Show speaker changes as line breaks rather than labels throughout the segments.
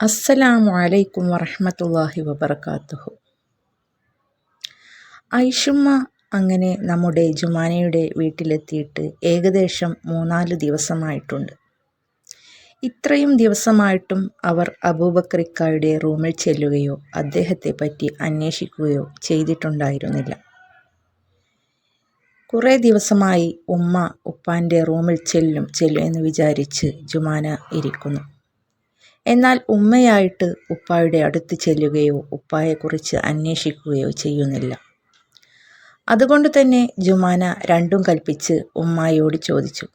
അസ്സലാമു അലൈക്കും വറഹ്മത്തുള്ളാഹി വബർക്കാത്തുഹു ഐഷുമ്മ അങ്ങനെ നമ്മുടെ ജുമാനയുടെ വീട്ടിലെത്തിയിട്ട് ഏകദേശം മൂന്നാൽ ദിവസമായിട്ടുണ്ട്. ഇത്രയും ദിവസമായിട്ടും അവർ അബൂബക്രിക്കായുടെ റൂമിൽ ചെല്ലുകയോ അദ്ദേഹത്തെ പറ്റി അന്വേഷിക്കുകയോ ചെയ്തിട്ടുണ്ടായിരുന്നില്ല. കുറേ ദിവസമായി ഉമ്മ ഉപ്പാന്റെ റൂമിൽ ചെല്ലും ചെല്ലും എന്ന് വിചാരിച്ച് ജുമാന ഇരിക്കുന്നു. എന്നാൽ ഉമ്മയായിട്ട് ഉപ്പായുടെ അടുത്ത് ചെല്ലുകയോ ഉപ്പായെക്കുറിച്ച് അന്വേഷിക്കുകയോ ചെയ്യുന്നില്ല. അതുകൊണ്ട് തന്നെ ജുമാന രണ്ടും കൽപ്പിച്ച് ഉമ്മായോട് ചോദിച്ചു.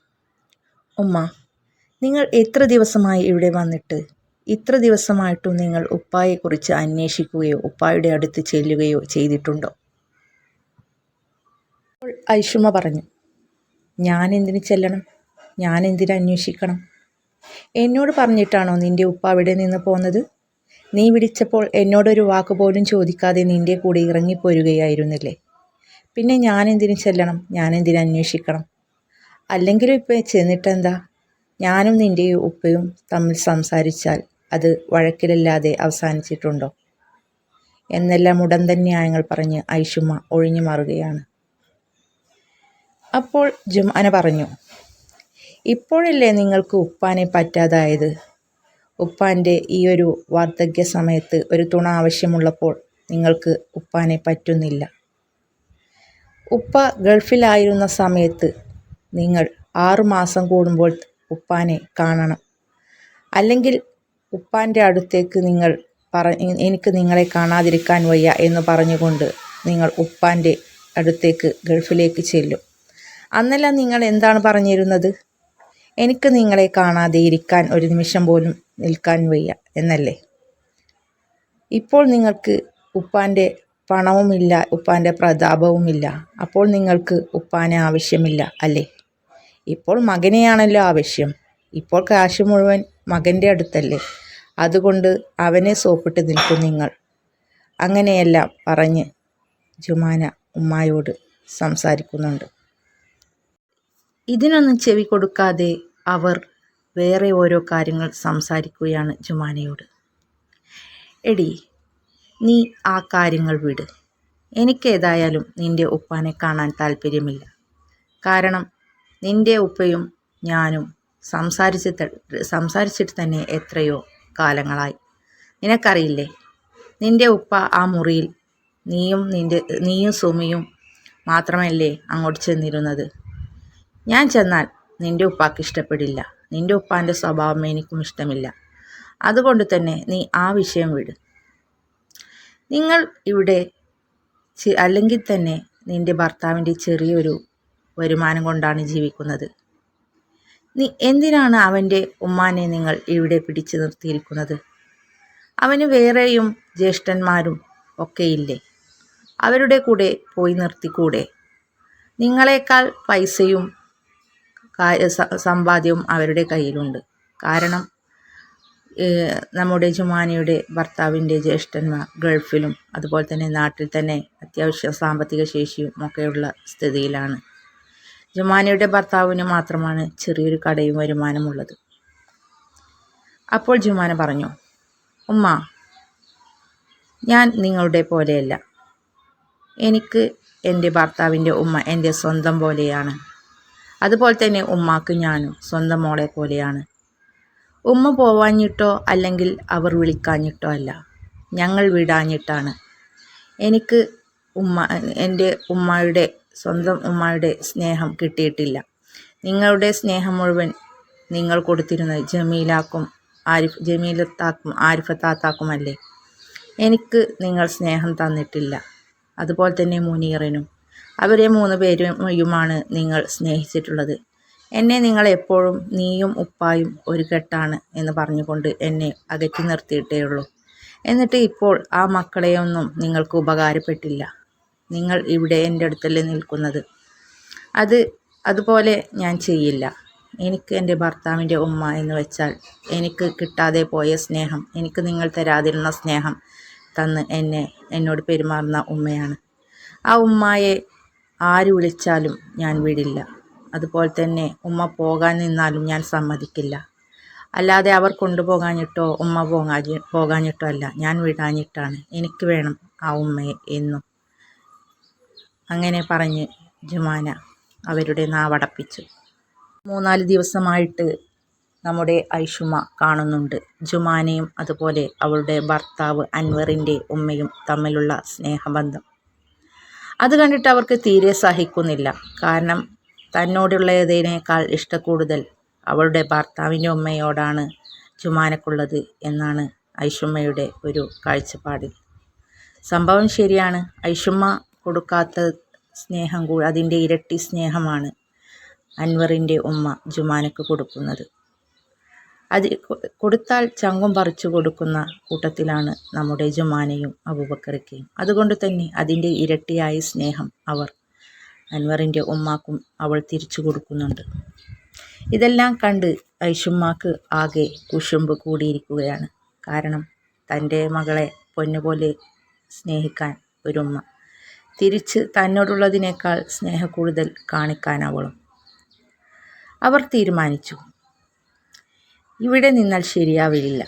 ഉമ്മ നിങ്ങൾ എത്ര ദിവസമായി ഇവിടെ വന്നിട്ട്? ഇത്ര ദിവസമായിട്ടും നിങ്ങൾ ഉപ്പായെക്കുറിച്ച് അന്വേഷിക്കുകയോ ഉപ്പായുടെ അടുത്ത് ചെല്ലുകയോ ചെയ്തിട്ടുണ്ടോ? അപ്പോൾ ഐഷുമ പറഞ്ഞു ഞാൻ എന്തിന് ചെല്ലണം? ഞാൻ എന്തിനു അന്വേഷിക്കണം? എന്നോട് പറഞ്ഞിട്ടാണോ നിന്റെ ഉപ്പ അവിടെ നിന്ന് പോന്നത്? നീ വിളിച്ചപ്പോൾ എന്നോടൊരു വാക്ക് പോലും ചോദിക്കാതെ നിന്റെ കൂടെ ഇറങ്ങിപ്പോരുകയായിരുന്നില്ലേ? പിന്നെ ഞാനെന്തിനു ചെല്ലണം? ഞാനെന്തിനു അന്വേഷിക്കണം? അല്ലെങ്കിലും ഇപ്പം ചെന്നിട്ടെന്താ? ഞാനും നിന്റെ ഉപ്പയും തമ്മിൽ സംസാരിച്ചാൽ അത് വഴക്കിലല്ലാതെ അവസാനിച്ചിട്ടുണ്ടോ? എന്നെല്ലാം ഉടൻ തന്നെ ന്യായങ്ങൾ പറഞ്ഞ് ഐഷുമ്മ ഒഴിഞ്ഞു മാറുകയാണ്. അപ്പോൾ ജുമാന പറഞ്ഞു ഇപ്പോഴല്ലേ നിങ്ങൾക്ക് ഉപ്പാനെ പറ്റാതായത്? ഉപ്പാന്റെ ഈ ഒരു വാർദ്ധക്യ സമയത്ത് ഒരു തുണ ആവശ്യമുള്ളപ്പോൾ നിങ്ങൾക്ക് ഉപ്പാനെ പറ്റുന്നില്ല. ഉപ്പ ഗൾഫിലായിരുന്ന സമയത്ത് നിങ്ങൾ ആറുമാസം കൂടുമ്പോൾ ഉപ്പാനെ കാണണം. അല്ലെങ്കിൽ ഉപ്പാന്റെ അടുത്തേക്ക് നിങ്ങൾ പറ എനിക്ക് നിങ്ങളെ കാണാതിരിക്കാൻ വയ്യ എന്ന് പറഞ്ഞുകൊണ്ട് നിങ്ങൾ ഉപ്പാന്റെ അടുത്തേക്ക് ഗൾഫിലേക്ക് ചെല്ലും. അന്നെല്ലാം നിങ്ങൾ എന്താണ് പറഞ്ഞിരുന്നത്? എനിക്ക് നിങ്ങളെ കാണാതെ ഇരിക്കാൻ ഒരു നിമിഷം പോലും നിൽക്കാൻ വയ്യ എന്നല്ലേ? ഇപ്പോൾ നിങ്ങൾക്ക് ഉപ്പാന്റെ പണവുമില്ല ഉപ്പാന്റെ പ്രതാപവുമില്ല. അപ്പോൾ നിങ്ങൾക്ക് ഉപ്പാനെ ആവശ്യമില്ല അല്ലേ? ഇപ്പോൾ മകനെയാണല്ലോ ആവശ്യം. ഇപ്പോൾ കാശ് മുഴുവൻ മകന്റെ അടുത്തല്ലേ. അതുകൊണ്ട് അവനെ സോപ്പിട്ട് നിൽക്കും നിങ്ങൾ. അങ്ങനെയെല്ലാം പറഞ്ഞ് ജുമാന ഉമ്മായോട് സംസാരിക്കുന്നുണ്ട്. ഇതിനൊന്നും ചെവി കൊടുക്കാതെ അവർ വേറെ ഓരോ കാര്യങ്ങൾ സംസാരിക്കുകയാണ് ജുമാനയോട്. എടി നീ ആ കാര്യങ്ങൾ വിട്. എനിക്കേതായാലും നിന്റെ ഉപ്പാനെ കാണാൻ താല്പര്യമില്ല കാരണം നിന്റെ ഉപ്പയും ഞാനും സംസാരിച്ച് സംസാരിച്ചിട്ട് തന്നെ എത്രയോ കാലങ്ങളായി. നിനക്കറിയില്ലേ നിന്റെ ഉപ്പ ആ മുറിയിൽ നീയും നിന്റെ നീയും സുമിയും മാത്രമല്ലേ അങ്ങോട്ട് ചെന്നിരുന്നത്? ഞാൻ ചെന്നാൽ നിന്റെ ഉപ്പാക്ക് ഇഷ്ടപ്പെടില്ല. നിന്റെ ഉപ്പാന്റെ സ്വഭാവം എനിക്കും ഇഷ്ടമില്ല. അതുകൊണ്ട് തന്നെ നീ ആ വിഷയം വിട്. നിങ്ങൾ ഇവിടെ അല്ലെങ്കിൽ തന്നെ നിന്റെ ഭർത്താവിന്റെ ചെറിയൊരു വരുമാനം കൊണ്ടാണ് ജീവിക്കുന്നത്. നീ എന്തിനാണ് അവന്റെ ഉമ്മാനെ നിങ്ങൾ ഇവിടെ പിടിച്ചു നിർത്തിയിരിക്കുന്നത്? അവന് വേറെയും ജ്യേഷ്ഠന്മാരും ഒക്കെയില്ലേ? അവരുടെ കൂടെ പോയി നിർത്തിക്കൂടെ? നിങ്ങളെക്കാൾ പൈസയും സമ്പാദ്യവും അവരുടെ കയ്യിലുണ്ട്. കാരണം നമ്മുടെ ജുമാനിയുടെ ഭർത്താവിന്റെ ജ്യേഷ്ഠന്മാർ ഗൾഫിലും അതുപോലെ തന്നെ നാട്ടിൽ തന്നെ അത്യാവശ്യ സാമ്പത്തിക ശേഷിയും ഒക്കെയുള്ള സ്ഥിതിയിലാണ്. ജുമാനിയുടെ ഭർത്താവിന് മാത്രമാണ് ചെറിയൊരു കടയും വരുമാനമുള്ളത്. അപ്പോൾ ജുമാന പറഞ്ഞു ഉമ്മ ഞാൻ നിങ്ങളുടെ പോലെയല്ല. എനിക്ക് എന്റെ ഭർത്താവിന്റെ ഉമ്മ എന്റെ സ്വന്തം പോലെയാണ്. അതുപോലെ തന്നെ ഉമ്മാക്ക് ഞാനും സ്വന്തം മോളെ പോലെയാണ്. ഉമ്മ പോവാഞ്ഞിട്ടോ അല്ലെങ്കിൽ അവർ വിളിക്കാഞ്ഞിട്ടോ അല്ല. ഞങ്ങൾ വിടാഞ്ഞിട്ടാണ്. എനിക്ക് ഉമ്മ എന്റെ ഉമ്മയുടെ സ്വന്തം ഉമ്മയുടെ സ്നേഹം കിട്ടിയിട്ടില്ല. നിങ്ങളുടെ സ്നേഹം മുഴുവൻ നിങ്ങൾ കൊടുത്തിരുന്നത് ജമീലാക്കും ആരിഫ് ജമീലത്താക്കും ആരിഫത്താത്താക്കുമല്ലേ? എനിക്ക് നിങ്ങൾ സ്നേഹം തന്നിട്ടില്ല. അതുപോലെ തന്നെ മുനീറിനും. അവരെ മൂന്ന് പേരുമയുമാണ് നിങ്ങൾ സ്നേഹിച്ചിട്ടുള്ളത്. എന്നെ നിങ്ങൾ എപ്പോഴും നീയും ഉപ്പായും ഒരു കെട്ടാണ് എന്ന് പറഞ്ഞുകൊണ്ട് എന്നെ അകറ്റി നിർത്തിയിട്ടേ ഉള്ളൂ. എന്നിട്ട് ഇപ്പോൾ ആ മക്കളെയൊന്നും നിങ്ങൾക്ക് ഉപകാരപ്പെട്ടില്ല. നിങ്ങൾ ഇവിടെ എന്റെ അടുത്തല്ലേ നിൽക്കുന്നത്. അത് അതുപോലെ ഞാൻ ചെയ്യില്ല. എനിക്ക് എന്റെ ഭർത്താവിന്റെ ഉമ്മ എന്ന് വെച്ചാൽ എനിക്ക് കിട്ടാതെ പോയ സ്നേഹം എനിക്ക് നിങ്ങൾ തരാതിരുന്ന സ്നേഹം തന്ന് എന്നെ എന്നോട് പെരുമാറുന്ന ഉമ്മയാണ്. ആ ഉമ്മായെ ആര് വിളിച്ചാലും ഞാൻ വിടില്ല. അതുപോലെ തന്നെ ഉമ്മ പോകാൻ നിന്നാലും ഞാൻ സമ്മതിക്കില്ല. അല്ലാതെ അവർ കൊണ്ടുപോകാഞ്ഞിട്ടോ ഉമ്മ പോകാഞ്ഞി പോകാഞ്ഞിട്ടോ അല്ല ഞാൻ വിടാഞ്ഞിട്ടാണ്. എനിക്ക് വേണം ആ ഉമ്മയെ എന്നും. അങ്ങനെ പറഞ്ഞ് ജുമാന അവരുടെ നാവടപ്പിച്ചു. മൂന്നാൽ ദിവസമായിട്ട് നമ്മുടെ ഐഷുമ കാണുന്നുണ്ട്. ജുമാനയും അതുപോലെ അവളുടെ ഭർത്താവ് അൻവറിന്റെ ഉമ്മയും തമ്മിലുള്ള സ്നേഹബന്ധം. അത് കണ്ടിട്ട് അവർക്ക് തീരെ സഹിക്കുന്നില്ല. കാരണം തന്നോടുള്ളതിനേക്കാൾ ഇഷ്ടക്കൂടുതൽ അവളുടെ ഭർത്താവിന്റെ ഉമ്മയോടാണ് ജുമാനക്കുള്ളത് എന്നാണ് ഐഷുമ്മയുടെ ഒരു കാഴ്ചപ്പാടിൽ സംഭവം ശരിയാണ്. ഐഷുമ്മ കൊടുക്കാത്ത സ്നേഹം അതിന്റെ ഇരട്ടി സ്നേഹമാണ് അൻവറിന്റെ ഉമ്മ ജുമാനക്ക് കൊടുക്കുന്നത്. അത് കൊടുത്താൽ ചങ്കും പറിച്ചു കൊടുക്കുന്ന കൂട്ടത്തിലാണ് നമ്മുടെ ജുമാനയും അബൂബക്കറിക്കയും അതുകൊണ്ട് തന്നെ അതിന്റെ ഇരട്ടിയായ സ്നേഹം അവർ അൻവറിന്റെ ഉമ്മാക്കും അവൾ തിരിച്ചു കൊടുക്കുന്നുണ്ട്. ഇതെല്ലാം കണ്ട് ഐഷുമ്മാക്ക് ആകെ കുശുമ്പ് കൂടിയിരിക്കുകയാണ്. കാരണം തന്റെ മകളെ പൊന്നുപോലെ സ്നേഹിക്കാൻ ഒരുമ്മ. തിരിച്ച് തന്നോടുള്ളതിനേക്കാൾ സ്നേഹക്കൂടുതൽ കാണിക്കാൻ അവളും. അവർ തീരുമാനിച്ചു. ഇവിടെ നിന്നാൽ ശരിയാവില്ല.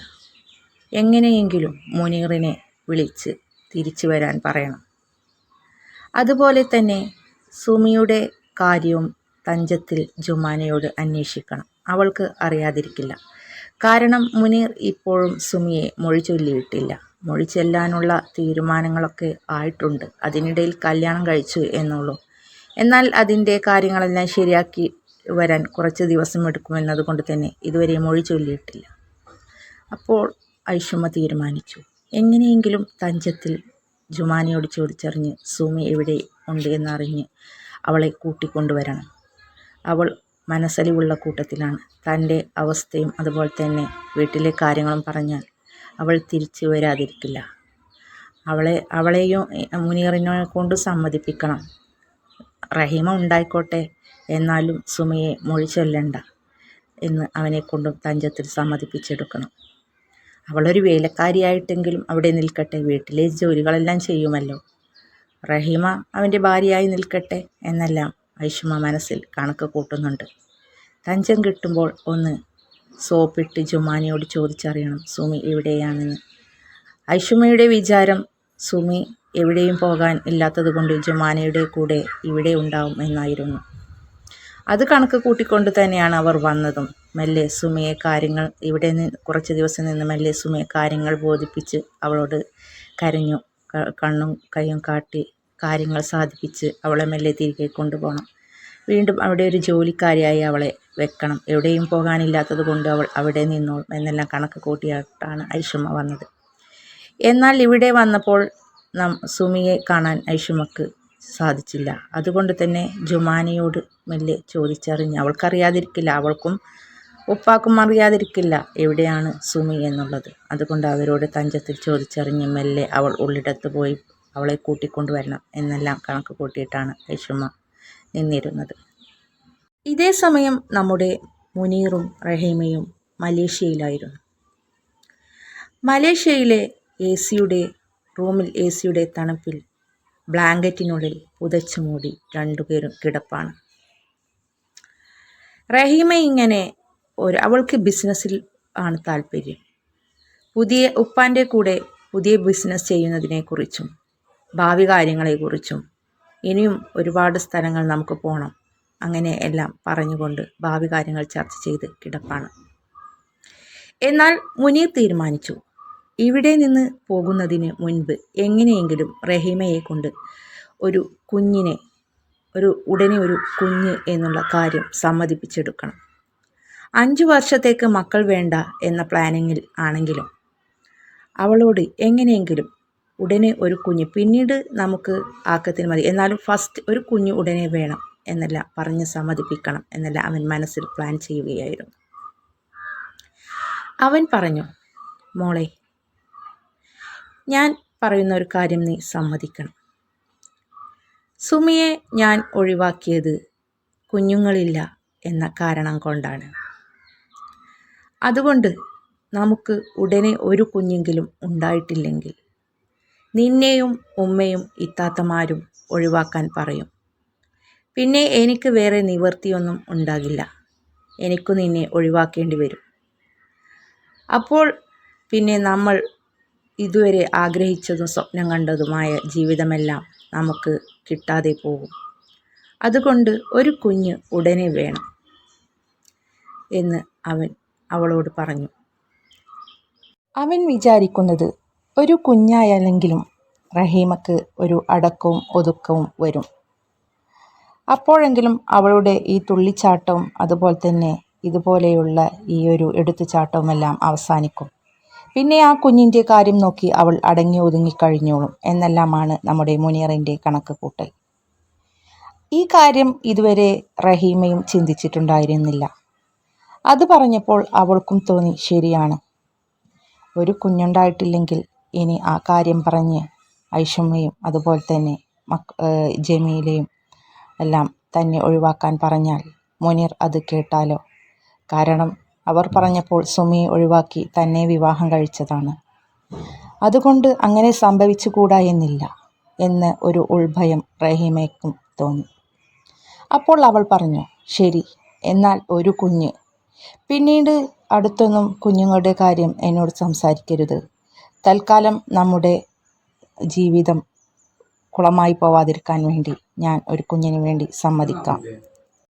എങ്ങനെയെങ്കിലും മുനീറിനെ വിളിച്ച് തിരിച്ചു വരാൻ പറയണം. അതുപോലെ തന്നെ സുമിയുടെ കാര്യവും തഞ്ചത്തിൽ ജുമാനയോട് അന്വേഷിക്കണം. അവൾക്ക് അറിയാതിരിക്കില്ല. കാരണം മുനീർ ഇപ്പോഴും സുമിയെ മൊഴി ചൊല്ലിയിട്ടില്ല. മൊഴി ചെല്ലാനുള്ള തീരുമാനങ്ങളൊക്കെ ആയിട്ടുണ്ട്. അതിനിടയിൽ കല്യാണം കഴിച്ചു എന്നുള്ളൂ. എന്നാൽ അതിന്റെ കാര്യങ്ങളെല്ലാം ശരിയാക്കി വരാൻ കുറച്ച് ദിവസം എടുക്കുമെന്നതുകൊണ്ട് തന്നെ ഇതുവരെ മൊഴി ചൊല്ലിയിട്ടില്ല. അപ്പോൾ ഐഷുമ്മ തീരുമാനിച്ചു. എങ്ങനെയെങ്കിലും തഞ്ചത്തിൽ ജുമാനയോട് ചോദിച്ചറിഞ്ഞ് സൂമി എവിടെ ഉണ്ട് എന്നറിഞ്ഞ് അവളെ കൂട്ടിക്കൊണ്ടുവരണം. അവൾ മനസ്സലിവുള്ള കൂട്ടത്തിലാണ്. തന്റെ അവസ്ഥയും അതുപോലെ തന്നെ വീട്ടിലെ കാര്യങ്ങളും പറഞ്ഞാൽ അവൾ തിരിച്ചു വരാതിരിക്കില്ല. അവളെ അവളെയും മുനീറിനെ കൊണ്ട് സമ്മതിപ്പിക്കണം. റഹീമ ഉണ്ടായിക്കോട്ടെ. എന്നാലും സുമയെ മൊഴി ചൊല്ലണ്ട എന്ന് അവനെ കൊണ്ടും തഞ്ചത്തിൽ സമ്മതിപ്പിച്ചെടുക്കണം. അവളൊരു വേലക്കാരിയായിട്ടെങ്കിലും അവിടെ നിൽക്കട്ടെ വീട്ടിലെ ജോലികളെല്ലാം ചെയ്യുമല്ലോ. റഹീമ അവന്റെ ഭാര്യയായി നിൽക്കട്ടെ എന്നെല്ലാം ഐഷുമ മനസ്സിൽ കണക്ക് കൂട്ടുന്നുണ്ട്. തഞ്ചം കിട്ടുമ്പോൾ ഒന്ന് സോപ്പിട്ട് ജുമാനിയോട് ചോദിച്ചറിയണം സുമി എവിടെയാണെന്ന്. ഐഷുമയുടെ വിചാരം സുമി എവിടെയും പോകാൻ ഇല്ലാത്തതുകൊണ്ട് ജുമാനയുടെ കൂടെ ഇവിടെ ഉണ്ടാവും എന്നായിരുന്നു. അത് കണക്ക് കൂട്ടിക്കൊണ്ട് തന്നെയാണ് അവർ വന്നതും. മെല്ലെ സുമയെ കാര്യങ്ങൾ ഇവിടെ നിന്ന് കുറച്ച് ദിവസം നിന്ന് മെല്ലെ സുമയെ കാര്യങ്ങൾ ബോധിപ്പിച്ച് അവളോട് കരഞ്ഞു. കണ്ണും കൈയും കാട്ടി കാര്യങ്ങൾ സാധിപ്പിച്ച് അവളെ മെല്ലെ തിരികെ കൊണ്ടുപോകണം. വീണ്ടും അവിടെ ഒരു ജോലിക്കാരിയായി അവളെ വെക്കണം. എവിടെയും പോകാനില്ലാത്തത് കൊണ്ട് അവൾ അവിടെ നിന്നോളും എന്നെല്ലാം കണക്ക് കൂട്ടിയിട്ടാണ് ഐഷുമ വന്നത്. എന്നാൽ ഇവിടെ വന്നപ്പോൾ നം സുമിയെ കാണാൻ ഐഷുമക്ക് സാധിച്ചില്ല. അതുകൊണ്ട് തന്നെ ജുമാനയോട് മെല്ലെ ചോദിച്ചറിഞ്ഞ് അവൾക്കറിയാതിരിക്കില്ല അവൾക്കും ഉപ്പാക്കും അറിയാതിരിക്കില്ല എവിടെയാണ് സുമി എന്നുള്ളത്? അതുകൊണ്ട് അവരോട് തഞ്ചത്തിൽ ചോദിച്ചറിഞ്ഞ് മെല്ലെ അവൾ ഉള്ളിടത്ത് പോയി അവളെ കൂട്ടിക്കൊണ്ടുവരണം എന്നെല്ലാം കണക്ക് കൂട്ടിയിട്ടാണ് ഐഷുമ്മ നിന്നിരുന്നത്. ഇതേ സമയം നമ്മുടെ മുനീറും റഹീമയും മലേഷ്യയിലായിരുന്നു. മലേഷ്യയിലെ എ സിയുടെ റൂമിൽ എ സിയുടെ തണുപ്പിൽ ബ്ലാങ്കറ്റിനുള്ളിൽ പുതച്ചു മൂടി രണ്ടുപേരും കിടപ്പാണ്. റഹീമ ഇങ്ങനെ ഒരു അവൾക്ക് ബിസിനസ്സിൽ ആണ് താല്പര്യം. പുതിയ ഉപ്പാന്റെ കൂടെ പുതിയ ബിസിനസ് ചെയ്യുന്നതിനെക്കുറിച്ചും ഭാവി കാര്യങ്ങളെക്കുറിച്ചും ഇനിയും ഒരുപാട് സ്ഥലങ്ങൾ നമുക്ക് പോകണം അങ്ങനെ എല്ലാം പറഞ്ഞുകൊണ്ട് ഭാവി കാര്യങ്ങൾ ചർച്ച ചെയ്ത് കിടപ്പാണ്. എന്നാൽ മുനീർ തീരുമാനിച്ചു. ഇവിടെ നിന്ന് പോകുന്നതിന് മുൻപ് എങ്ങനെയെങ്കിലും റഹീമയെ കൊണ്ട് ഒരു കുഞ്ഞിനെ ഒരു ഉടനെ ഒരു കുഞ്ഞ് എന്നുള്ള കാര്യം സമ്മതിപ്പിച്ചെടുക്കണം. അഞ്ചു വർഷത്തേക്ക് മക്കൾ വേണ്ട എന്ന പ്ലാനിങ്ങിൽ ആണെങ്കിലും അവളോട് എങ്ങനെയെങ്കിലും ഉടനെ ഒരു കുഞ്ഞ് പിന്നീട് നമുക്ക് ആക്കത്തിന് മതി. എന്നാലും ഫസ്റ്റ് ഒരു കുഞ്ഞ് ഉടനെ വേണം എന്നല്ല പറഞ്ഞ് സമ്മതിപ്പിക്കണം എന്നല്ല അവൻ മനസ്സിൽ പ്ലാൻ ചെയ്യുകയായിരുന്നു. അവൻ പറഞ്ഞു മോളെ ഞാൻ പറയുന്ന ഒരു കാര്യം നീ സമ്മതിക്കണം. സുമിയെ ഞാൻ ഒഴിവാക്കിയത് കുഞ്ഞുങ്ങളില്ല എന്ന കാരണം കൊണ്ടാണ്. അതുകൊണ്ട് നമുക്ക് ഉടനെ ഒരു കുഞ്ഞെങ്കിലും ഉണ്ടായിട്ടില്ലെങ്കിൽ നിന്നെയും ഉമ്മയും ഇത്താത്തമാരും ഒഴിവാക്കാൻ പറയും. പിന്നെ എനിക്ക് വേറെ നിവൃത്തിയൊന്നും ഉണ്ടാകില്ല. എനിക്കു നിന്നെ ഒഴിവാക്കേണ്ടി വരും. അപ്പോൾ പിന്നെ നമ്മൾ ഇതുവരെ ആഗ്രഹിച്ചതും സ്വപ്നം കണ്ടതുമായ ജീവിതമെല്ലാം നമുക്ക് കിട്ടാതെ പോകും. അതുകൊണ്ട് ഒരു കുഞ്ഞ് ഉടനെ വേണം എന്ന് അവൻ അവളോട് പറഞ്ഞു. അവൻ വിചാരിക്കുന്നത് ഒരു കുഞ്ഞായാലെങ്കിലും റഹീമക്ക് ഒരു അടക്കവും ഒതുക്കവും വരും. അപ്പോഴെങ്കിലും അവളുടെ ഈ തുള്ളിച്ചാട്ടവും അതുപോലെ തന്നെ ഇതുപോലെയുള്ള ഈ ഒരു എടുത്തുചാട്ടവുമെല്ലാം അവസാനിക്കും. പിന്നെ ആ കുഞ്ഞിന്റെ കാര്യം നോക്കി അവൾ അടങ്ങി ഒതുങ്ങിക്കഴിഞ്ഞോളും. എന്നെല്ലാമാണ് നമ്മുടെ മുനീറിന്റെ കണക്ക് കൂട്ടൽ. ഈ കാര്യം ഇതുവരെ റഹീമയും ചിന്തിച്ചിട്ടുണ്ടായിരുന്നില്ല. അത് പറഞ്ഞപ്പോൾ അവൾക്കും തോന്നി ശരിയാണ്. ഒരു കുഞ്ഞുണ്ടായിട്ടില്ലെങ്കിൽ ഇനി ആ കാര്യം പറഞ്ഞ് ഐഷമ്മയും അതുപോലെ തന്നെ മക് ജമീലയും എല്ലാം തന്നെ ഒഴിവാക്കാൻ പറഞ്ഞാൽ മുനീർ അത് കേട്ടാലോ? കാരണം അവർ പറഞ്ഞപ്പോൾ സുമി ഒഴിവാക്കി തന്നെ വിവാഹം കഴിച്ചതാണ്. അതുകൊണ്ട് അങ്ങനെ സംഭവിച്ചുകൂടാ എന്നില്ല എന്ന് ഒരു ഉൾഭയം റഹീമയ്ക്കും തോന്നി. അപ്പോൾ അവൾ പറഞ്ഞു ശരി എന്നാൽ ഒരു കുഞ്ഞ്. പിന്നീട് അടുത്തൊന്നും കുഞ്ഞുങ്ങളുടെ കാര്യം എന്നോട് സംസാരിക്കരുത്. തൽക്കാലം നമ്മുടെ ജീവിതം കുളമായി പോവാതിരിക്കാൻ വേണ്ടി ഞാൻ ഒരു കുഞ്ഞിന് വേണ്ടി സമ്മതിക്കാം.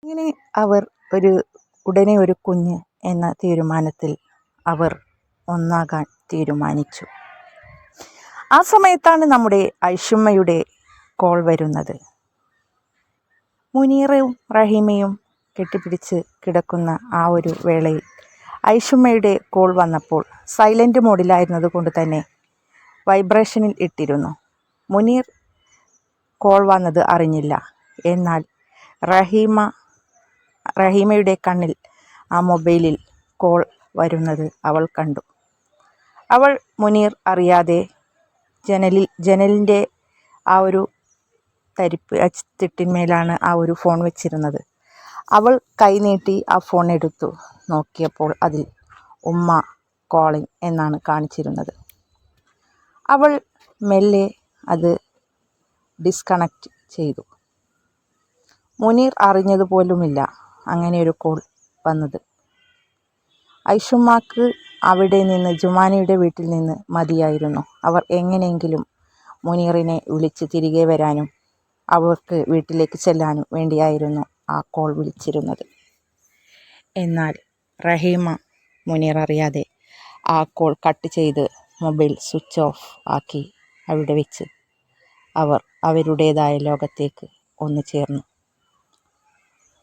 ഇങ്ങനെ അവർ ഒരു ഉടനെ ഒരു കുഞ്ഞ് എന്ന തീരുമാനത്തിൽ അവർ ഒന്നാകാൻ തീരുമാനിച്ചു. ആ സമയത്താണ് നമ്മുടെ ഐഷുമ്മയുടെ കോൾ വരുന്നത്. മുനീറയും റഹീമയും കെട്ടിപ്പിടിച്ച് കിടക്കുന്ന ആ ഒരു വേളയിൽ ഐഷുമ്മയുടെ കോൾ വന്നപ്പോൾ സൈലന്റ് മോഡിലായിരുന്നത് കൊണ്ട് തന്നെ വൈബ്രേഷനിൽ ഇട്ടിരുന്നു. മുനീർ കോൾ വന്നത് അറിഞ്ഞില്ല. എന്നാൽ റഹീമ റഹീമയുടെ കണ്ണിൽ ആ മൊബൈലിൽ കോൾ വരുന്നത് അവൾ കണ്ടു. അവൾ മുനീർ അറിയാതെ ജനലിൽ ജനലിന്റെ ആ ഒരു തരിപ്പ് തിട്ടിന്മേലാണ് ആ ഒരു ഫോൺ വെച്ചിരുന്നത്. അവൾ കൈനീട്ടി ആ ഫോൺ എടുത്തു. നോക്കിയപ്പോൾ അതിൽ ഉമ്മ കോളിംഗ് എന്നാണ് കാണിച്ചിരുന്നത്. അവൾ മെല്ലെ അത് ഡിസ്കണക്റ്റ് ചെയ്തു. മുനീർ അറിഞ്ഞതുപോലുമില്ല. അങ്ങനെ ഒരു കോൾ വന്നത്. ഐഷുമാക്ക് അവിടെ നിന്ന് ജുമാനിയുടെ വീട്ടിൽ നിന്ന് മതിയായിരുന്നു. അവർ എങ്ങനെയെങ്കിലും മുനീറിനെ വിളിച്ച് തിരികെ വരാനും അവർക്ക് വീട്ടിലേക്ക് ചെല്ലാനും വേണ്ടിയായിരുന്നു ആ കോൾ വിളിച്ചിരുന്നത്. എന്നാൽ റഹീമ മുനീർ അറിയാതെ ആ കോൾ കട്ട് ചെയ്ത് മൊബൈൽ സ്വിച്ച് ഓഫ് ആക്കി അവിടെ വെച്ച് അവർ അവരുടേതായ ലോകത്തേക്ക് ഒന്നു ചേർന്നു.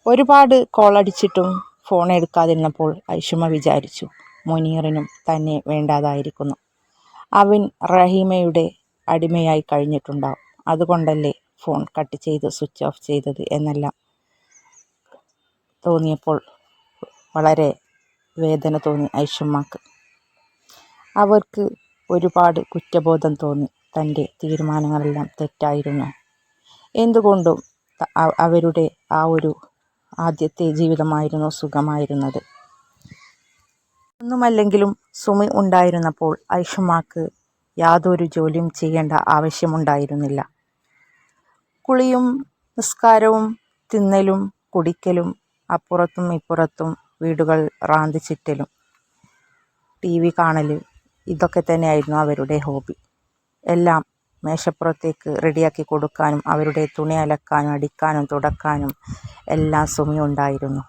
ഒരുപാട് കോളടിച്ചിട്ടും ഫോൺ എടുക്കാതിരുന്നപ്പോൾ ഐഷുമ വിചാരിച്ചു മുനീറിനും തന്നെ വേണ്ടാതായിരിക്കുന്നു. അവൻ റഹീമയുടെ അടിമയായി കഴിഞ്ഞിട്ടുണ്ടാവും. അതുകൊണ്ടല്ലേ ഫോൺ കട്ട് ചെയ്ത് സ്വിച്ച് ഓഫ് ചെയ്തത് എന്നെല്ലാം തോന്നിയപ്പോൾ വളരെ വേദന തോന്നി ഐഷുമ്മക്ക്. അവർക്ക് ഒരുപാട് കുറ്റബോധം തോന്നി. തന്റെ തീരുമാനങ്ങളെല്ലാം തെറ്റായിരുന്നു. എന്തുകൊണ്ടും അവരുടെ ആ ഒരു ആദ്യത്തെ ജീവിതമായിരുന്നു സുഖമായിരുന്നത്. ഒന്നുമല്ലെങ്കിലും സുമി ഉണ്ടായിരുന്നപ്പോൾ ഐഷുമാക്ക് യാതൊരു ജോലിയും ചെയ്യേണ്ട ആവശ്യമുണ്ടായിരുന്നില്ല. കുളിയും നിസ്കാരവും തിന്നലും കുടിക്കലും അപ്പുറത്തും ഇപ്പുറത്തും വീടുകൾ റാന്തി ചുറ്റലും. ടി വി കാണൽ ഇതൊക്കെ തന്നെയായിരുന്നു അവരുടെ ഹോബി. എല്ലാം മേശപ്പുറത്തേക്ക് റെഡിയാക്കി കൊടുക്കാനും അവരുടെ തുണി അലക്കാനും അടിക്കാനും തുടക്കാനും എല്ലാം സുമി ഉണ്ടായിരുന്നു.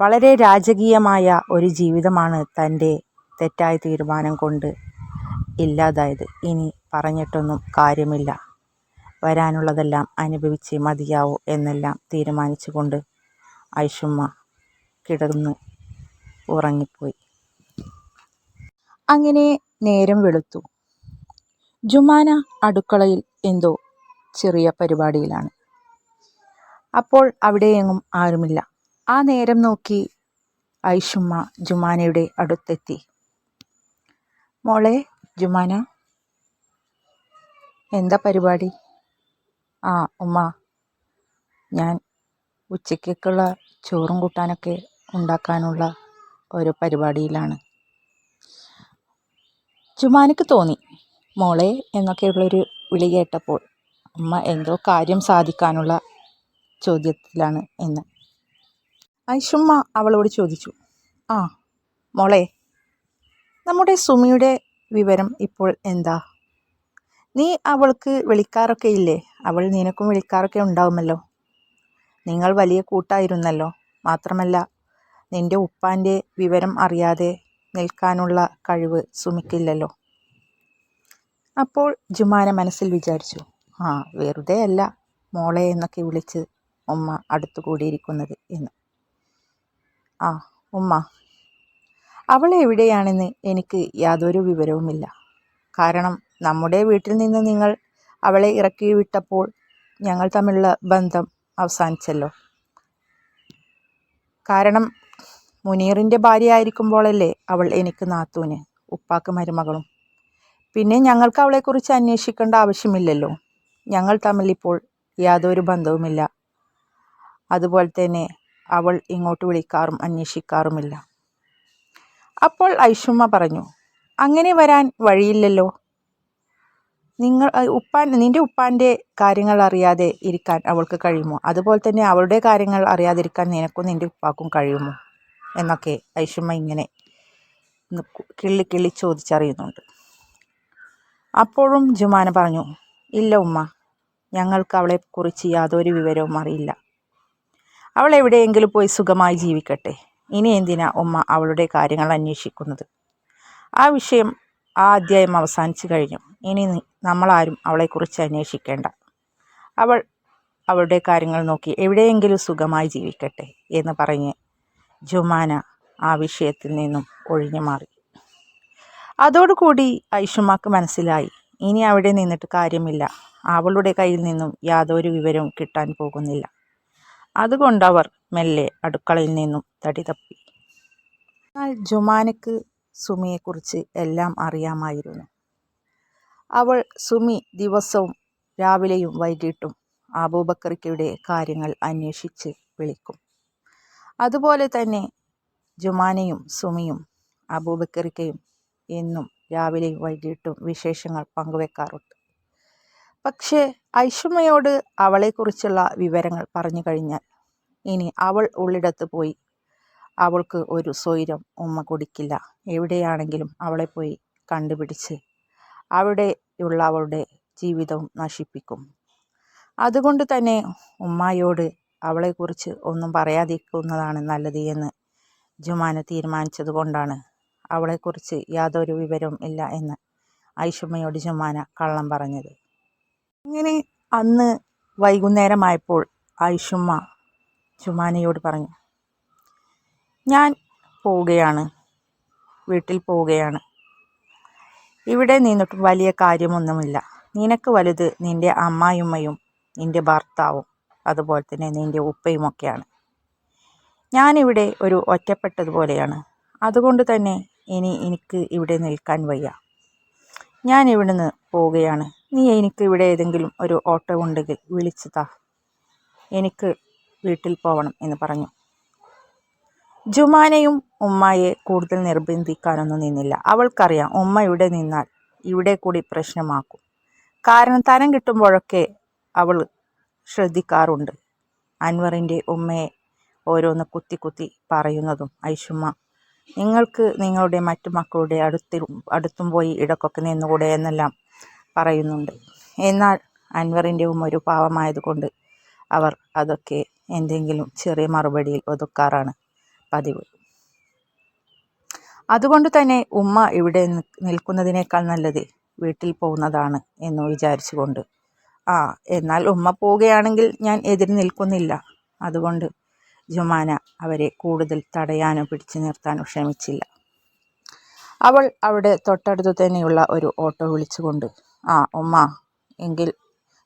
വളരെ രാജകീയമായ ഒരു ജീവിതമാണ് തന്റെ തെറ്റായ തീരുമാനം കൊണ്ട് ഇല്ലാതായത്. ഇനി പറഞ്ഞിട്ടൊന്നും കാര്യമില്ല. വരാനുള്ളതെല്ലാം അനുഭവിച്ച് മതിയാവൂ എന്നെല്ലാം തീരുമാനിച്ചുകൊണ്ട് ഐഷുമ്മ കിടന്ന് ഉറങ്ങിപ്പോയി. അങ്ങനെ നേരം വെളുത്തു. ജുമാന അടുക്കളയിൽ എന്തോ ചെറിയ പരിപാടിയിലാണ്. അപ്പോൾ അവിടെയെങ്ങും ആരുമില്ല. ആ നേരം നോക്കി ഐഷുമ്മ ജുമാനയുടെ അടുത്തെത്തി. മോളെ ജുമാന എന്താ പരിപാടി? ആ ഉമ്മ ഞാൻ ഉച്ചയ്ക്കുള്ള ചോറും കൂട്ടാനൊക്കെ ഉണ്ടാക്കാനുള്ള ഒരു പരിപാടിയിലാണ്. ജുമാനക്ക് തോന്നി. മോളെ എന്നൊക്കെയുള്ളൊരു വിളി കേട്ടപ്പോൾ അമ്മ എന്തോ കാര്യം സാധിക്കാനുള്ള ചോദ്യത്തിലാണ് എന്ന്. ഐഷുമ്മ അവളോട് ചോദിച്ചു ആ മോളെ നമ്മുടെ സുമിയുടെ വിവരം ഇപ്പോൾ എന്താ? നീ അവൾക്ക് വിളിക്കാറൊക്കെ ഇല്ലേ? അവൾ നിനക്കും വിളിക്കാറൊക്കെ ഉണ്ടാവുമല്ലോ. നിങ്ങൾ വലിയ കൂട്ടായിരുന്നല്ലോ. മാത്രമല്ല നിന്റെ ഉപ്പാന്റെ വിവരം അറിയാതെ നിൽക്കാനുള്ള കഴിവ് സുമിക്കില്ലല്ലോ. അപ്പോൾ ജുമാന മനസ്സിൽ വിചാരിച്ചു ആ വെറുതെ അല്ല മോളെ എന്നൊക്കെ വിളിച്ച് ഉമ്മ അടുത്തു കൂടിയിരിക്കുന്നത് എന്ന്. ആ ഉമ്മ അവൾ എവിടെയാണെന്ന് എനിക്ക് യാതൊരു വിവരവുമില്ല. കാരണം നമ്മുടെ വീട്ടിൽ നിന്ന് നിങ്ങൾ അവളെ ഇറക്കി വിട്ടപ്പോൾ ഞങ്ങൾ തമ്മിലുള്ള ബന്ധം അവസാനിച്ചല്ലോ. കാരണം മുനീറിന്റെ ഭാര്യ ആയിരിക്കുമ്പോഴല്ലേ അവൾ എനിക്ക് നാത്തൂന് ഉപ്പാക്ക് മരുമകളും പിന്നെ ഞങ്ങൾക്ക് അവളെക്കുറിച്ച് അന്വേഷിക്കേണ്ട ആവശ്യമില്ലല്ലോ. ഞങ്ങൾ തമ്മിൽ ഇപ്പോൾ യാതൊരു ബന്ധവുമില്ല. അതുപോലെ തന്നെ അവൾ ഇങ്ങോട്ട് വിളിക്കാറും അന്വേഷിക്കാറുമില്ല. അപ്പോൾ ഐഷുമ്മ പറഞ്ഞു അങ്ങനെ വരാൻ വഴിയില്ലല്ലോ. നിങ്ങൾ ഉപ്പാൻ നിന്റെ ഉപ്പാന്റെ കാര്യങ്ങൾ അറിയാതെ ഇരിക്കാൻ അവൾക്ക് കഴിയുമോ? അതുപോലെ തന്നെ അവളുടെ കാര്യങ്ങൾ അറിയാതിരിക്കാൻ നിനക്കും നിന്റെ ഉപ്പാക്കും കഴിയുമോ? എന്നൊക്കെ ഐഷുമ്മ ഇങ്ങനെ കിള്ളി കിള്ളി ചോദിച്ചറിയുന്നുണ്ട്. അപ്പോഴും ജുമാന പറഞ്ഞു ഇല്ല ഉമ്മ ഞങ്ങൾക്ക് അവളെക്കുറിച്ച് യാതൊരു വിവരവും അറിയില്ല. അവൾ എവിടെയെങ്കിലും പോയി സുഖമായി ജീവിക്കട്ടെ. ഇനി എന്തിനാ ഉമ്മ അവളുടെ കാര്യങ്ങൾ അന്വേഷിക്കുന്നത്? ആ വിഷയം ആ അധ്യായം അവസാനിച്ചു കഴിഞ്ഞു. ഇനി നമ്മളാരും അവളെക്കുറിച്ച് അന്വേഷിക്കേണ്ട. അവൾ അവളുടെ കാര്യങ്ങൾ നോക്കി എവിടെയെങ്കിലും സുഖമായി ജീവിക്കട്ടെ എന്ന് പറഞ്ഞ് ജുമാന ആ വിഷയത്തിൽ നിന്നും ഒഴിഞ്ഞു മാറി. അതോടുകൂടി ഐഷുമാക്ക് മനസ്സിലായി. ഇനി അവിടെ നിന്നിട്ട് കാര്യമില്ല. അവളുടെ കയ്യിൽ നിന്നും യാതൊരു വിവരവും കിട്ടാൻ പോകുന്നില്ല. അതുകൊണ്ടവർ മെല്ലെ അടുക്കളയിൽ നിന്നും തടി തപ്പി എന്നാൽ ജുമാനക്ക് സുമിയെക്കുറിച്ച് എല്ലാം അറിയാമായിരുന്നു. അവൾ സുമി ദിവസവും രാവിലെയും വൈകിട്ടും ആബൂബക്കറിക്കയുടെ കാര്യങ്ങൾ അന്വേഷിച്ച് വിളിക്കും. അതുപോലെ തന്നെ ജുമാനയും സുമിയും അബൂബക്കറിക്കയും എന്നും രാവിലെയും വൈകിട്ടും വിശേഷങ്ങൾ പങ്കുവെക്കാറുണ്ട്. പക്ഷേ ഐഷുമ്മയോട് അവളെക്കുറിച്ചുള്ള വിവരങ്ങൾ പറഞ്ഞു കഴിഞ്ഞാൽ ഇനി അവൾ ഉള്ളിടത്ത് പോയി അവൾക്ക് ഒരു സ്വൈരം ഉമ്മ കൊടുക്കില്ല. എവിടെയാണെങ്കിലും അവളെ പോയി കണ്ടുപിടിച്ച് അവിടെയുള്ള അവളുടെ ജീവിതവും നശിപ്പിക്കും. അതുകൊണ്ട് തന്നെ ഉമ്മായോട് അവളെക്കുറിച്ച് ഒന്നും പറയാതിരിക്കുന്നതാണ് നല്ലത് എന്ന് ജുമാന തീരുമാനിച്ചത് കൊണ്ടാണ് അവളെക്കുറിച്ച് യാതൊരു വിവരവും ഇല്ല എന്ന് ഐഷുമ്മയോട് ജുമാന കള്ളം പറഞ്ഞത്. അങ്ങനെ അന്ന് വൈകുന്നേരമായപ്പോൾ ഐഷുമ്മ ജുമാനയോട് പറഞ്ഞു ഞാൻ പോവുകയാണ് വീട്ടിൽ പോവുകയാണ്. ഇവിടെ നിന്നിട്ട് വലിയ കാര്യമൊന്നുമില്ല. നിനക്ക് വലുത് നിന്റെ അമ്മായിമ്മയും നിന്റെ ഭർത്താവും അതുപോലെ തന്നെ നിന്റെ ഉപ്പയുമൊക്കെയാണ് ഞാനിവിടെ ഒരു ഒറ്റപ്പെട്ടതുപോലെയാണ്. അതുകൊണ്ട് തന്നെ ഇനി എനിക്ക് ഇവിടെ നിൽക്കാൻ വയ്യ. ഞാൻ ഇവിടുന്ന് പോവുകയാണ്. നീ എനിക്ക് ഇവിടെ ഏതെങ്കിലും ഒരു ഓട്ടോ ഉണ്ടെങ്കിൽ വിളിച്ചു താ. എനിക്ക് വീട്ടിൽ പോകണം എന്ന് പറഞ്ഞു. ജുമാനയും ഉമ്മയെ കൂടുതൽ നിർബന്ധിക്കാനൊന്നും നിന്നില്ല. അവൾക്കറിയാം ഉമ്മ ഇവിടെ നിന്നാൽ ഇവിടെ കൂടി പ്രശ്നമാക്കും. കാരണം തരം കിട്ടുമ്പോഴൊക്കെ അവൾ ശ്രദ്ധിക്കാറുണ്ട്. അൻവറിന്റെ ഉമ്മയെ ഓരോന്ന് കുത്തി കുത്തി പറയുന്നതും ഐഷുമ്മ നിങ്ങൾക്ക് നിങ്ങളുടെ മറ്റു മക്കളുടെ അടുത്തും അടുത്തും പോയി ഇടക്കൊക്കെ നിന്നുകൂടെ എന്നെല്ലാം പറയുന്നുണ്ട്. എന്നാൽ അൻവറിന്റെ ഉമ്മ ഒരു പാവമായതുകൊണ്ട് അവർ അതൊക്കെ എന്തെങ്കിലും ചെറിയ മറുപടിയിൽ ഒതുക്കാറാണ് പതിവ്. അതുകൊണ്ട് തന്നെ ഉമ്മ ഇവിടെ നിൽക്കുന്നതിനേക്കാൾ നല്ലത് വീട്ടിൽ പോകുന്നതാണ് എന്ന് വിചാരിച്ചുകൊണ്ട്. ആ എന്നാൽ ഉമ്മ പോവുകയാണെങ്കിൽ ഞാൻ എതിർ നിൽക്കുന്നില്ല. അതുകൊണ്ട് ജുമാന അവരെ കൂടുതൽ തടയാനോ പിടിച്ചു നിർത്താനോ ക്ഷമിച്ചില്ല അവൾ അവിടെ തൊട്ടടുത്തു തന്നെയുള്ള ഒരു ഓട്ടോ വിളിച്ചുകൊണ്ട് ആ ഉമ്മ എങ്കിൽ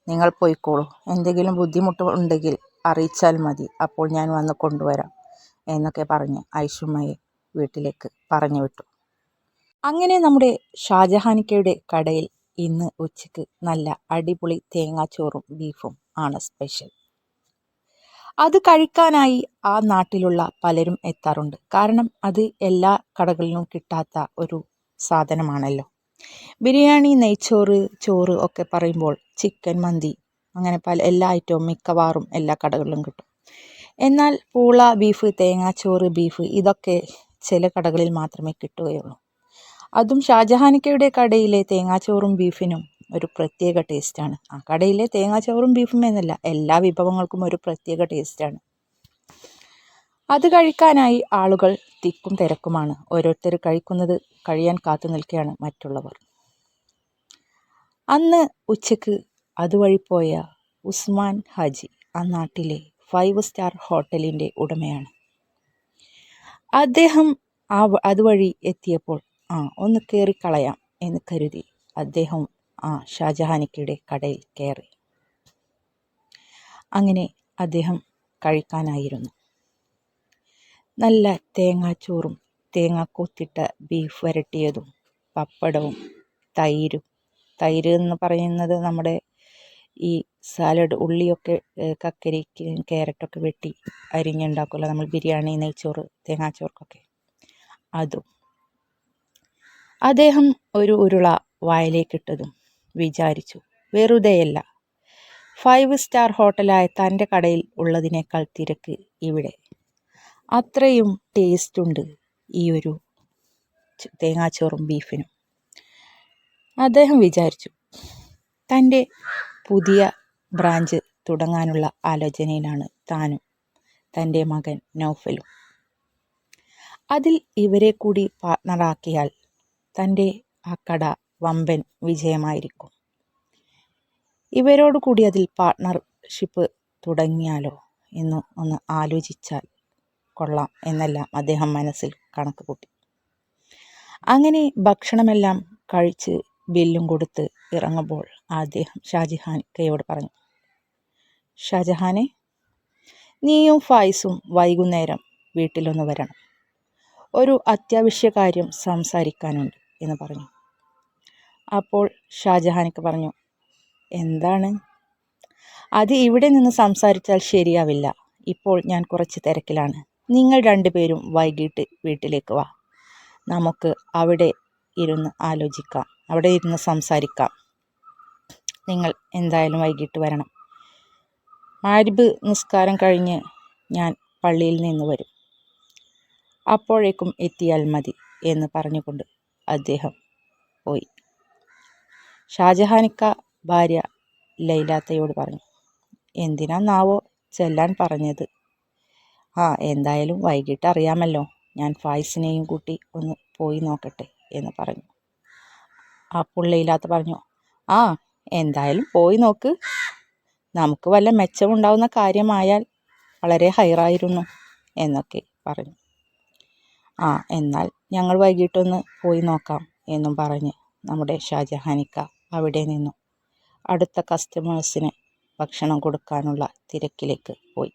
നിങ്ങൾ പോയിക്കോളൂ. എന്തെങ്കിലും ബുദ്ധിമുട്ട് ഉണ്ടെങ്കിൽ അറിയിച്ചാൽ മതി. അപ്പോൾ ഞാൻ വന്ന് കൊണ്ടുവരാം എന്നൊക്കെ പറഞ്ഞ് ഐഷുമ്മയെ വീട്ടിലേക്ക് പറഞ്ഞു വിട്ടു. അങ്ങനെ നമ്മുടെ ഷാജഹാനിക്കയുടെ കടയിൽ ഇന്ന് ഉച്ചയ്ക്ക് നല്ല അടിപൊളി തേങ്ങാച്ചോറും ബീഫും ആണ് സ്പെഷ്യൽ. അത് കഴിക്കാനായി ആ നാട്ടിലുള്ള പലരും എത്താറുണ്ട്. കാരണം അത് എല്ലാ കടകളിലും കിട്ടാത്ത ഒരു സാധനമാണല്ലോ. ബിരിയാണി നെയ്ച്ചോറ് ചോറ് ഒക്കെ പറയുമ്പോൾ ചിക്കൻ മന്തി അങ്ങനെ പല എല്ലാ ഐറ്റവും മിക്കവാറും എല്ലാ കടകളിലും കിട്ടും. എന്നാൽ പൂള ബീഫ് തേങ്ങാച്ചോറ് ബീഫ് ഇതൊക്കെ ചില കടകളിൽ മാത്രമേ കിട്ടുകയുള്ളൂ. അതും ഷാജഹാനിക്കയുടെ കടയിലെ തേങ്ങാച്ചോറും ബീഫിനും ഒരു പ്രത്യേക ടേസ്റ്റാണ് ആ കടയിലെ തേങ്ങാച്ചോറും ബീഫും എന്നല്ല എല്ലാ വിഭവങ്ങൾക്കും ഒരു പ്രത്യേക ടേസ്റ്റാണ് അത് കഴിക്കാനായി ആളുകൾ തിക്കും തിരക്കുമാണ്. ഓരോരുത്തർ കഴിക്കുന്നത് കഴിയാൻ കാത്തു നിൽക്കുകയാണ് മറ്റുള്ളവർ. അന്ന് ഉച്ചയ്ക്ക് അതുവഴി പോയ ഉസ്മാൻ ഹാജി ആ നാട്ടിലെ ഫൈവ് സ്റ്റാർ ഹോട്ടലിന്റെ ഉടമയാണ്. അദ്ദേഹം ആ അതുവഴി എത്തിയപ്പോൾ ആ ഒന്ന് കയറിക്കളയാം എന്ന് കരുതി അദ്ദേഹം ആ ഷാജഹാനിക്കയുടെ കടയിൽ കയറി. അങ്ങനെ അദ്ദേഹം കഴിക്കാനായിരുന്നു. നല്ല തേങ്ങാച്ചോറും തേങ്ങ കൊത്തിട്ട ബീഫ് വരട്ടിയതും പപ്പടവും തൈരും. തൈര് എന്ന് പറയുന്നത് നമ്മുടെ ഈ സാലഡ് ഉള്ളിയൊക്കെ കക്കരിക്ക് ക്യാരറ്റൊക്കെ വെട്ടി അരിഞ്ഞുണ്ടാക്കുമല്ലോ നമ്മൾ ബിരിയാണി നെയ്ച്ചോറ് തേങ്ങാച്ചോർക്കൊക്കെ. അതും. അദ്ദേഹം ഒരു ഉരുള വായിലേക്കിട്ടതും വിചാരിച്ചു. വെറുതെയല്ല. ഫൈവ് സ്റ്റാർ ഹോട്ടലായ തന്റെ കടയിൽ ഉള്ളതിനേക്കാൾ തിരക്ക് ഇവിടെ. അത്രയും ടേസ്റ്റുണ്ട് ഈ ഒരു തേങ്ങാച്ചോറും ബീഫിനും. അദ്ദേഹം വിചാരിച്ചു. തന്റെ പുതിയ ബ്രാഞ്ച് തുടങ്ങാനുള്ള ആലോചനയിലാണ് താനും തന്റെ മകൻ നൗഫലും. അതിൽ ഇവരെ കൂടി പാർട്ണറാക്കിയാൽ തന്റെ ആ കട വമ്പൻ വിജയമായിരിക്കും. ഇവരോട് കൂടി അതിൽ പാർട്ട്ണർഷിപ്പ് തുടങ്ങിയാലോ എന്ന് ഒന്ന് ആലോചിച്ചാൽ കൊള്ളാം എന്നെല്ലാം അദ്ദേഹം മനസ്സിൽ കണക്ക് കൂട്ടി. അങ്ങനെ ഭക്ഷണമെല്ലാം കഴിച്ച് ബില്ലും കൊടുത്ത് ഇറങ്ങുമ്പോൾ അദ്ദേഹം ഷാജഹാനിക്കയോട് പറഞ്ഞു ഷാജഹാനെ നീയും ഫായിസും വൈകുന്നേരം വീട്ടിലൊന്ന് വരണം. ഒരു അത്യാവശ്യ കാര്യം സംസാരിക്കാനുണ്ട് എന്ന് പറഞ്ഞു. അപ്പോൾ ഷാജഹാനൊക്കെ പറഞ്ഞു എന്താണ്? അത് ഇവിടെ നിന്ന് സംസാരിച്ചാൽ ശരിയാവില്ല. ഇപ്പോൾ ഞാൻ കുറച്ച് തിരക്കിലാണ്. നിങ്ങൾ രണ്ടുപേരും വൈകിട്ട് വീട്ടിലേക്ക് വാ. നമുക്ക് അവിടെ ഇരുന്ന് ആലോചിക്കാം. അവിടെ ഇരുന്ന് സംസാരിക്കാം. നിങ്ങൾ എന്തായാലും വൈകിട്ട് വരണം. മാരിബ് നിസ്കാരം കഴിഞ്ഞ് ഞാൻ പള്ളിയിൽ നിന്ന് വരും. അപ്പോഴേക്കും എത്തിയാൽ മതി എന്ന് പറഞ്ഞുകൊണ്ട് അദ്ദേഹം പോയി. ഷാജഹാനിക്ക ഭാര്യ ലൈലാത്തയോട് പറഞ്ഞു എന്തിനാ നാവോ ചെല്ലാൻ പറഞ്ഞത്? ആ എന്തായാലും വൈകിട്ട് അറിയാമല്ലോ. ഞാൻ ഫായിസിനെയും കൂട്ടി ഒന്ന് പോയി നോക്കട്ടെ എന്ന് പറഞ്ഞു. അപ്പോൾ ലൈലാത്ത പറഞ്ഞു ആ എന്തായാലും പോയി നോക്ക്. നമുക്ക് വല്ല മെച്ചമുണ്ടാവുന്ന കാര്യമായാൽ വളരെ ഹൈറായിരുന്നു എന്നൊക്കെ പറഞ്ഞു. ആ എന്നാൽ ഞങ്ങൾ വൈകിട്ടൊന്ന് പോയി നോക്കാം എന്നും പറഞ്ഞ് നമ്മുടെ ഷാജഹാനിക്ക അവിടെ നിന്നു. അടുത്ത കസ്റ്റമേഴ്സിന് ഭക്ഷണം കൊടുക്കാനുള്ള തിരക്കിലേക്ക് പോയി.